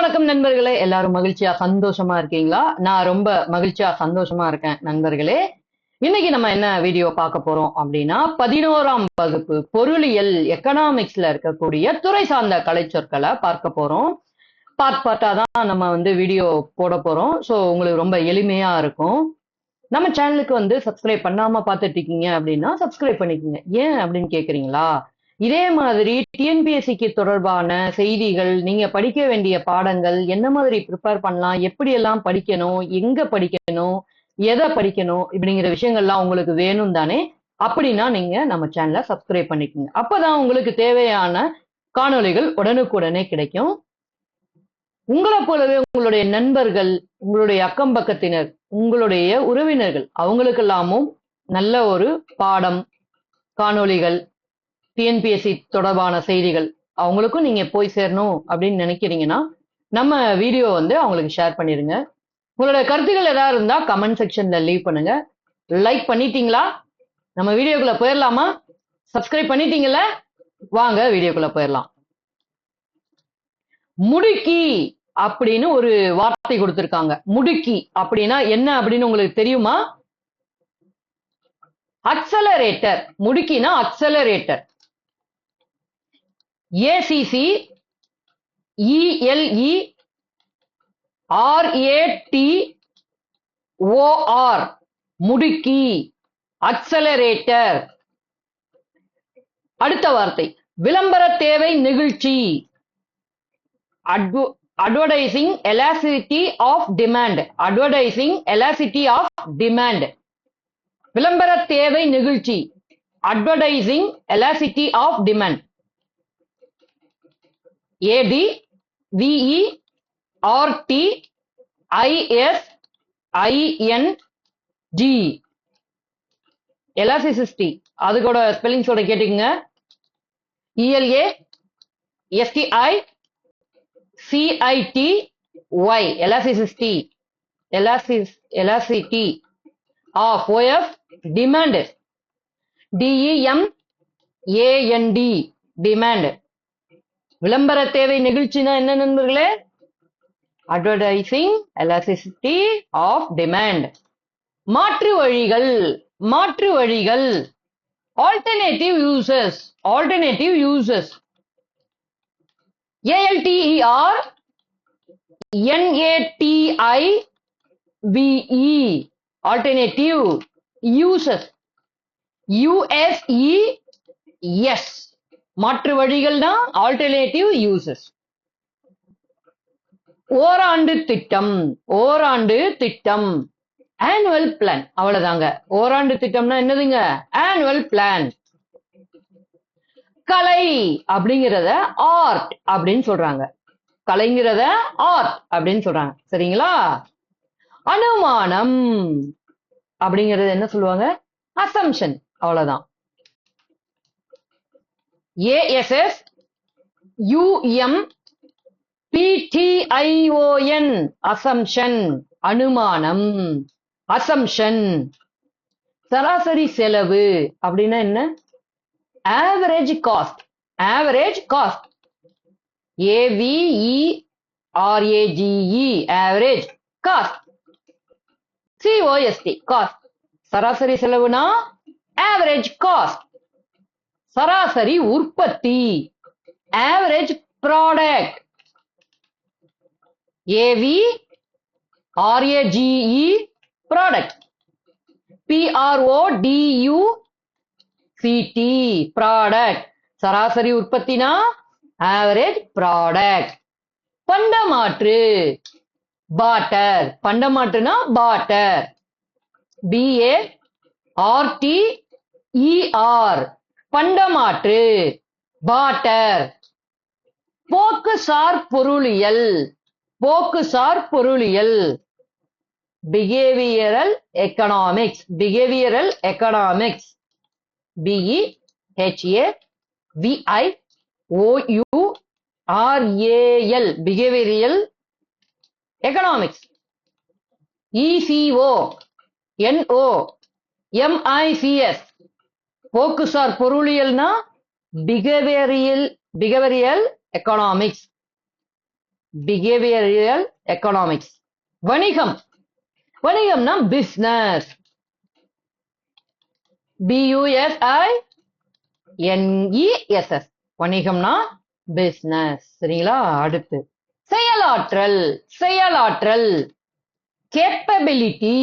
வணக்கம் நண்பர்களே. எல்லாரும் மகிழ்ச்சியா சந்தோஷமா இருக்கீங்களா? நான் ரொம்ப மகிழ்ச்சியா சந்தோஷமா இருக்கேன் நண்பர்களே. இன்னைக்கு நம்ம என்ன வீடியோ பார்க்க போறோம் அப்படின்னா பதினோராம் வகுப்பு பொருளியல் எக்கனாமிக்ஸ்ல இருக்கக்கூடிய துறை சார்ந்த கலைச்சொற்களை பார்க்க போறோம். பார்ட் பார்ட்டா தான் நம்ம வந்து வீடியோ போட போறோம். ஸோ உங்களுக்கு ரொம்ப எளிமையா இருக்கும். நம்ம சேனலுக்கு வந்து சப்ஸ்கிரைப் பண்ணாம பார்த்துட்டு இருக்கீங்க அப்படின்னா சப்ஸ்கிரைப் பண்ணிக்கோங்க. ஏன் அப்படின்னு கேக்குறீங்களா? இதே மாதிரி டிஎன்பிஎஸ்சிக்கு தொடர்பான செய்திகள் நீங்க படிக்க வேண்டிய பாடங்கள் என்ன மாதிரி ப்ரிப்பேர் பண்ணலாம் எப்படி எல்லாம் படிக்கணும் எங்க படிக்கணும் எதை படிக்கணும் இப்படிங்கிற விஷயங்கள்லாம் உங்களுக்கு வேணும் தானே? அப்படின்னா நீங்க நம்ம சேனலை சப்ஸ்கிரைப் பண்ணிக்கோங்க. அப்பதான் உங்களுக்கு தேவையான காணொளிகள் உடனுக்குடனே கிடைக்கும். உங்களை போலவே உங்களுடைய நண்பர்கள் உங்களுடைய அக்கம் பக்கத்தினர் உங்களுடைய உறவினர்கள் அவங்களுக்கெல்லாமும் நல்ல ஒரு பாடம் காணொளிகள் டிஎன்பிஎஸ்சி தொடர்பான செய்திகள். அவங்களுக்கும் நீங்க போய் சேரணும் அப்படின்னு நினைக்கிறீங்கன்னா நம்ம வீடியோ வந்து அவங்களுக்கு ஷேர் பண்ணிருங்க. உங்களோட கருத்துக்கள் ஏதாவது இருந்தா கமெண்ட் செக்ஷன்ல லீவ் பண்ணுங்க. லைக் பண்ணிட்டீங்களா? நம்ம வீடியோக்குள்ள போயிடலாமா சப்ஸ்கிரைப் பண்ணிட்டீங்களா வாங்க வீடியோக்குள்ள போயிடலாம் முடுக்கி அப்படின்னு ஒரு வார்த்தை கொடுத்திருக்காங்க. முடுக்கி அப்படின்னா என்ன அப்படின்னு உங்களுக்கு தெரியுமா? Accelerator முடுக்கினா accelerator A C C E L E R A T O R முடுக்கி அக்சலரேட்டர் அடுத்த வார்த்தை விளம்பர தேவை நிகழ்ச்சி. Advertising elasticity of demand advertising elasticity of demand விளம்பர தேவை நிகழ்ச்சி. Advertising elasticity of demand A D V E R T I S I N G elasticity அதுக்கூட ஸ்பெல்லிங்ஸோட கேட்டுக்கங்க. E L A S T I C I T Y elasticity elastic elasticity of O F demand D E M A N D demand விளம்பர தேவை நிகழ்ச்சினா என்ன நண்பர்களே? Advertising elasticity of demand மாற்று வழிகள் மாற்று வழிகள். Alternative uses alternative uses A L T E R N A T I V E alternative uses U S E S மாற்று வழிகள்னா ஆல்டர்னேட்டிவ் யூசஸ் ஓராண்டு திட்டம் ஓராண்டு திட்டம். ஆனுவல் பிளான் அவ்வளவுதாங்க. ஓராண்டு திட்டம்னா என்னதுங்க? ஆனுவல் பிளான் கலை அப்படிங்கிறத ஆர்ட் அப்படின்னு சொல்றாங்க. கலைங்கிறத ஆர்ட் அப்படின்னு சொல்றாங்க. சரிங்களா? அனுமானம் அப்படிங்கறது என்ன சொல்லுவாங்க? அசம்ஷன் அவ்வளவுதான். ஏஎஸ்எஸ் யூஎம் பிடிஐஓஎன் அசம்ஷன் அனுமானம் அசம்ஷன் சராசரி செலவு அப்படின்னா என்ன? Average cost average cost AVERAGE average cost COST cost சராசரி செலவுனா ஆவரேஜ் காஸ்ட் சராசரி உற்பத்தி. Average product AV RAGE product PRO due CD product சராசரி உற்பத்தினா ஆவரேஜ் ப்ராடக்ட் பண்டமாற்று பாட்டர் பண்டமாற்றுனா barter BA RT ER பண்டமாற்று. Barter. போக்குசார் பொருளியல். போக்குசார் பொருளியல். Behavioural economics behavioural economics BE HA VI OU RAL behavioural economics ECO NO MICS போக்குசார் பொருளியல்னா behavioural behavioural economics behavioural economics வணிகம். வணிகம்னா business B U S I N E S S வணிகம்னா business சரிங்களா? அடுத்து. செயலாற்றல். செயலாற்றல். கேப்பபிலிட்டி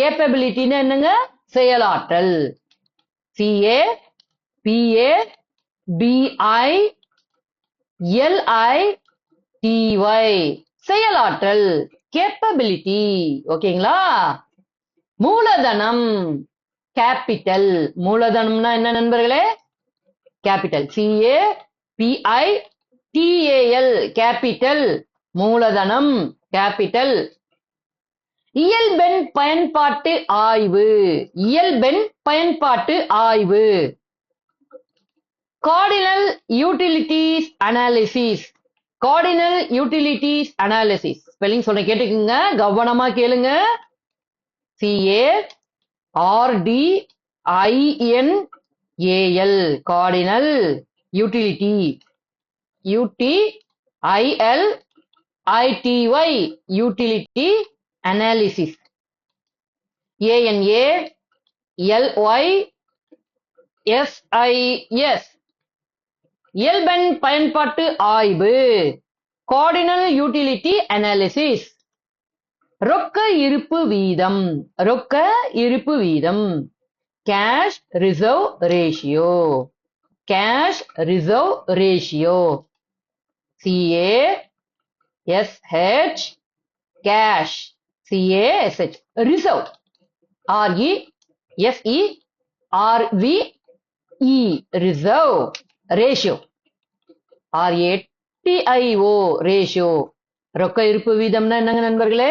கேப்பபிலிட்டின்னு என்னங்க? செயலாற்றல். C A P A B I L I T Y செயலாற்றல். Capability ஓகேங்களா மூலதனம். கேபிட்டல் மூலதனம்னா என்ன நண்பர்களே? Capital C A P I T A L capital மூலதனம். கேபிட்டல் இயல்பெண் பயன்பாட்டு ஆய்வு. இயல்பெண் பயன்பாட்டு ஆய்வு. Cardinal utilities analysis cardinal utilities analysis spelling சொல்ல கேட்டுக்குங்க. கவனமா கேளுங்க. C A R D I N A L cardinal utility U T I L I T Y utility analysis A N A L Y S I S இயல்பெண் பயன்பாட்டு ஆய்வு. Cardinal utility analysis ரொக்க இருப்பு வீதம். ரொக்க இருப்பு வீதம். Cash reserve ratio cash reserve ratio C A S H cash C A S H reserve R E S E R V E reserve ratio R A T I O ratio ரொக்க இருப்பு வீதம்னா என்னங்க நண்பர்களே?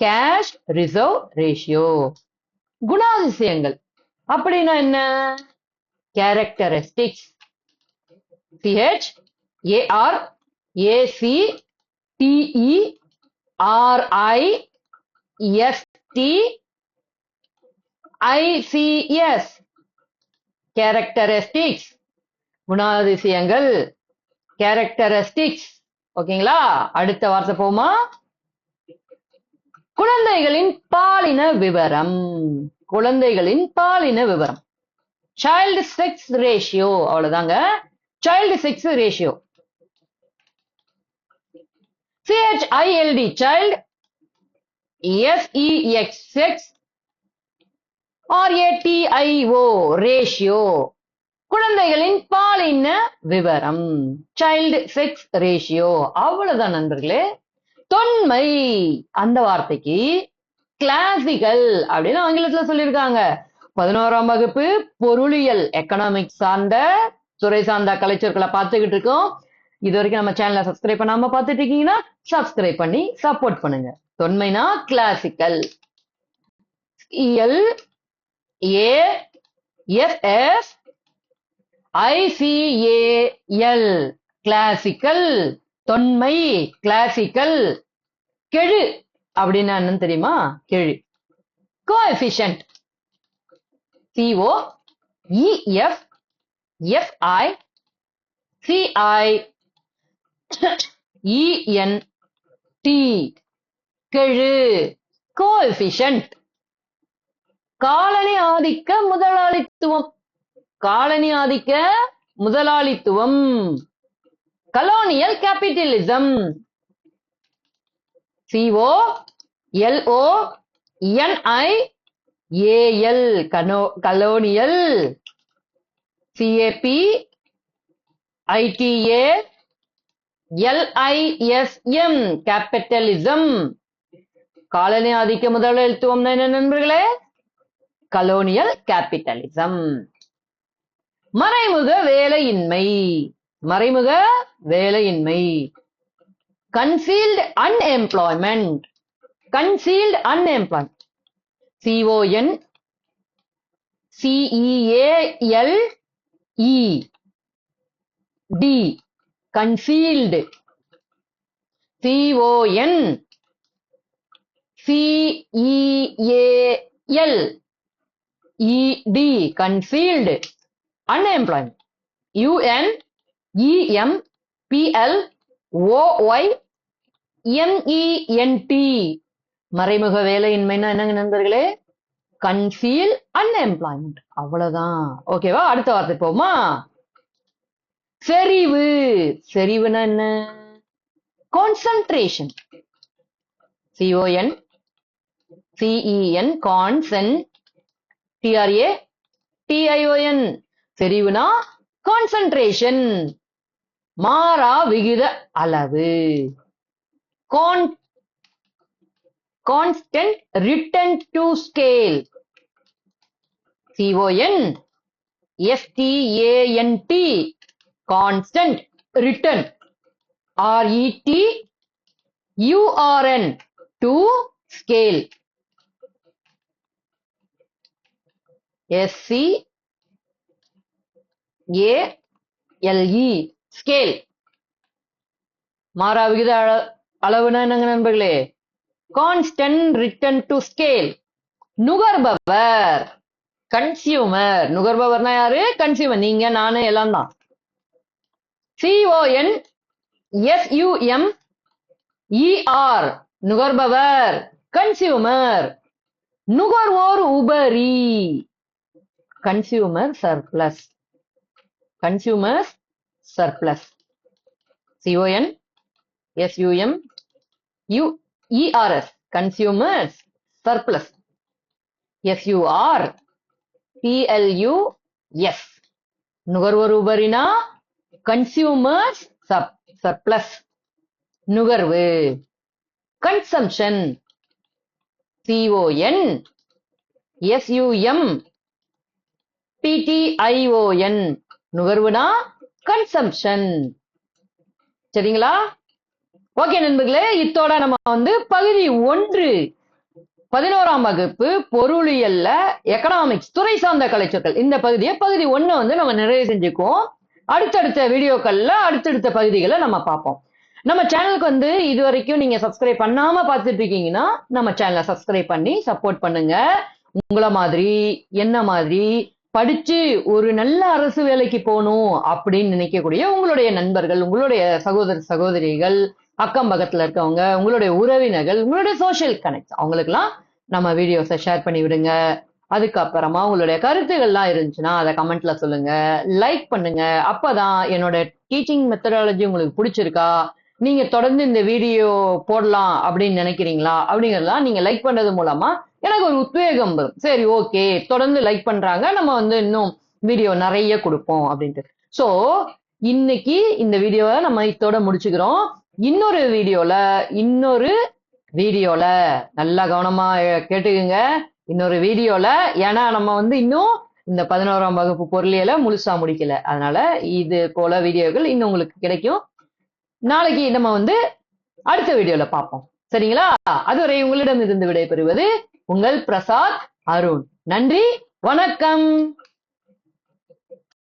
Cash reserve ratio குணாதிசயங்கள். அப்படின்னா என்ன? Characteristics C H A R A C T E R I S T I C S characteristics குணாதிசயங்கள். Characteristics ஓகேங்களா? அடுத்த வார்த்தை போமா? குழந்தைகளின் பாலின விவரம். குழந்தைகளின் பாலின விவரம். சைல்டு செக்ஸ் ரேஷியோ அவ்வளவுதாங்க. Child sex ratio C H I L D child S E X sex R A T I O ratio குழந்தைகளின் பாலின விவரம். சைல்டு செக்ஸ் ரேஷியோ அவ்வளவுதான் நண்பர்களே. தொன்மை. அந்த வார்த்தைக்கு கிளாசிக்கல் அப்படின்னு ஆங்கிலத்துல சொல்லியிருக்காங்க. பதினோராம் வகுப்பு பொருளியல் எக்கனாமிக்ஸ் சார்ந்த துறை சார்ந்த கலைச்சொற்களை பார்த்துக்கிட்டு இருக்கோம். இது வரைக்கும் நம்ம சேனலை சப்ஸ்கிரைப் பண்ணாம பார்த்துட்டு இருக்கீங்கன்னா சப்ஸ்கிரைப் பண்ணி சப்போர்ட் பண்ணுங்க. தொன்மைனா classical L A S I C A L classical தொன்மை கிளாசிக்கல் கெழு. அப்படின்னா என்னன்னு தெரியுமா? கெழு. Coefficient C O E F F I C I E N T கெழு. கோஎஃபிஷியன்ட் காலனி ஆதிக்க முதலாளித்துவம். காலனி ஆதிக்க முதலாளித்துவம். Colonial capitalism C O L O N I A L கனோ colonial C A P I T A L I S M capitalism colony ஆதிக்க முதலாளித்துவம் என்ன நண்பர்களே? கலோனியல் கேபிட்டலிசம் மறைமுக வேலையின்மை. மறைமுக வேலையின்மை. Concealed unemployment concealed unemployment C O N C E A L E D concealed C O N C E A L E D concealed unemployment U N E M P L O Y M E N T மறைமுக வேலையின்மைன்னா என்னங்க நண்பர்களே? கன்சீல் unemployment அவ்வளவுதான். ஓகேவா அடுத்த வார்த்தை போமா செறிவு. செறிவுனா என்ன? Concentration C O N C E N consent T R A T I O N செறிவுனா concentration மாறா விகித அளவு. Con constant return to scale C O N S T A N T constant return R E T U R N to scale S C A L E scale மாறா விகித அளவுனா என்னங்க நண்பர்களே? Constant return to scale நுகர்பவர். Consumer நுகர்பவர்னா யாரு? Consumer நீங்க நானு எல்லாம் தான் C O N S U M E R நுகர்பவர். Consumer நுகர்வோர் உபரி. Consumer surplus consumers surplus C O N S U M U E R S consumers surplus S U R P L U S நுகர்வோர் உபரினா consumers sub surplus நுகர்வு. Consumption C O N S U M P T I O N நுகர்வுனா consumption சரிங்களா? Okay நண்பர்களே இத்தோட நம்ம வந்து பகுதி ஒன்று. பதினோராம் வகுப்பு பொருளியல்ல எக்கனாமிக்ஸ் துறை சார்ந்த கலைச்சொற்கள். இந்த பகுதியை பகுதி ஒன்னு வந்து நம்ம நிறைவு செஞ்சுக்குவோம். அடுத்தடுத்த வீடியோக்கள்ல அடுத்தடுத்த பகுதிகளை நம்ம பார்ப்போம். நம்ம சேனலுக்கு வந்து இது வரைக்கும் நீங்க சப்ஸ்கிரைப் பண்ணாம பார்த்துட்டு இருக்கீங்கன்னா நம்ம சேனலை சப்ஸ்கிரைப் பண்ணி சப்போர்ட் பண்ணுங்க. உங்களை மாதிரி என்ன மாதிரி படிச்சு ஒரு நல்ல அரசு வேலைக்கு போகணும் அப்படின்னு நினைக்கக்கூடிய உங்களுடைய நண்பர்கள் உங்களுடைய சகோதர சகோதரிகள் அக்கம் பக்கத்துல இருக்கவங்க உங்களுடைய உறவினர்கள் உங்களுடைய சோஷியல் கனெக்ட் அவங்களுக்குலாம் நம்ம வீடியோஸை ஷேர் பண்ணி விடுங்க அதுக்கப்புறமா உங்களுடைய கருத்துகள்லாம் இருந்துச்சுன்னா அதை கமெண்ட்ல சொல்லுங்க. லைக் பண்ணுங்க. அப்பதான் என்னோட டீச்சிங் மெத்தடாலஜி உங்களுக்கு பிடிச்சிருக்கா? நீங்க தொடர்ந்து இந்த வீடியோ போடலாம் அப்படின்னு நினைக்கிறீங்களா? அப்படிங்கறதெல்லாம் நீங்க லைக் பண்றது மூலமா எனக்கு ஒரு உத்வேகம் வரும். சரி ஓகே தொடர்ந்து லைக் பண்றாங்க. நம்ம வந்து இன்னும் வீடியோ நிறைய கொடுப்போம் அப்படின்ட்டு. ஸோ இன்னைக்கு இந்த வீடியோவை நம்ம இதோட முடிச்சுக்கிறோம். இன்னொரு வீடியோல இன்னொரு வீடியோல நல்லா கவனமா கேட்டுக்குங்க. இன்னொரு வீடியோல ஏன்னா நம்ம வந்து இன்னும் இந்த பதினோராம் வகுப்பு பொருளியல முழுசா முடிக்கல. அதனால இது போல வீடியோக்கள் இன்னும் உங்களுக்கு கிடைக்கும். நாளைக்கு நம்ம வந்து அடுத்த வீடியோல பார்ப்போம். சரிங்களா? அதுவரை உங்களிடம் இருந்து விடைபெறுவது உங்கள் பிரசாத் அருண். நன்றி வணக்கம்.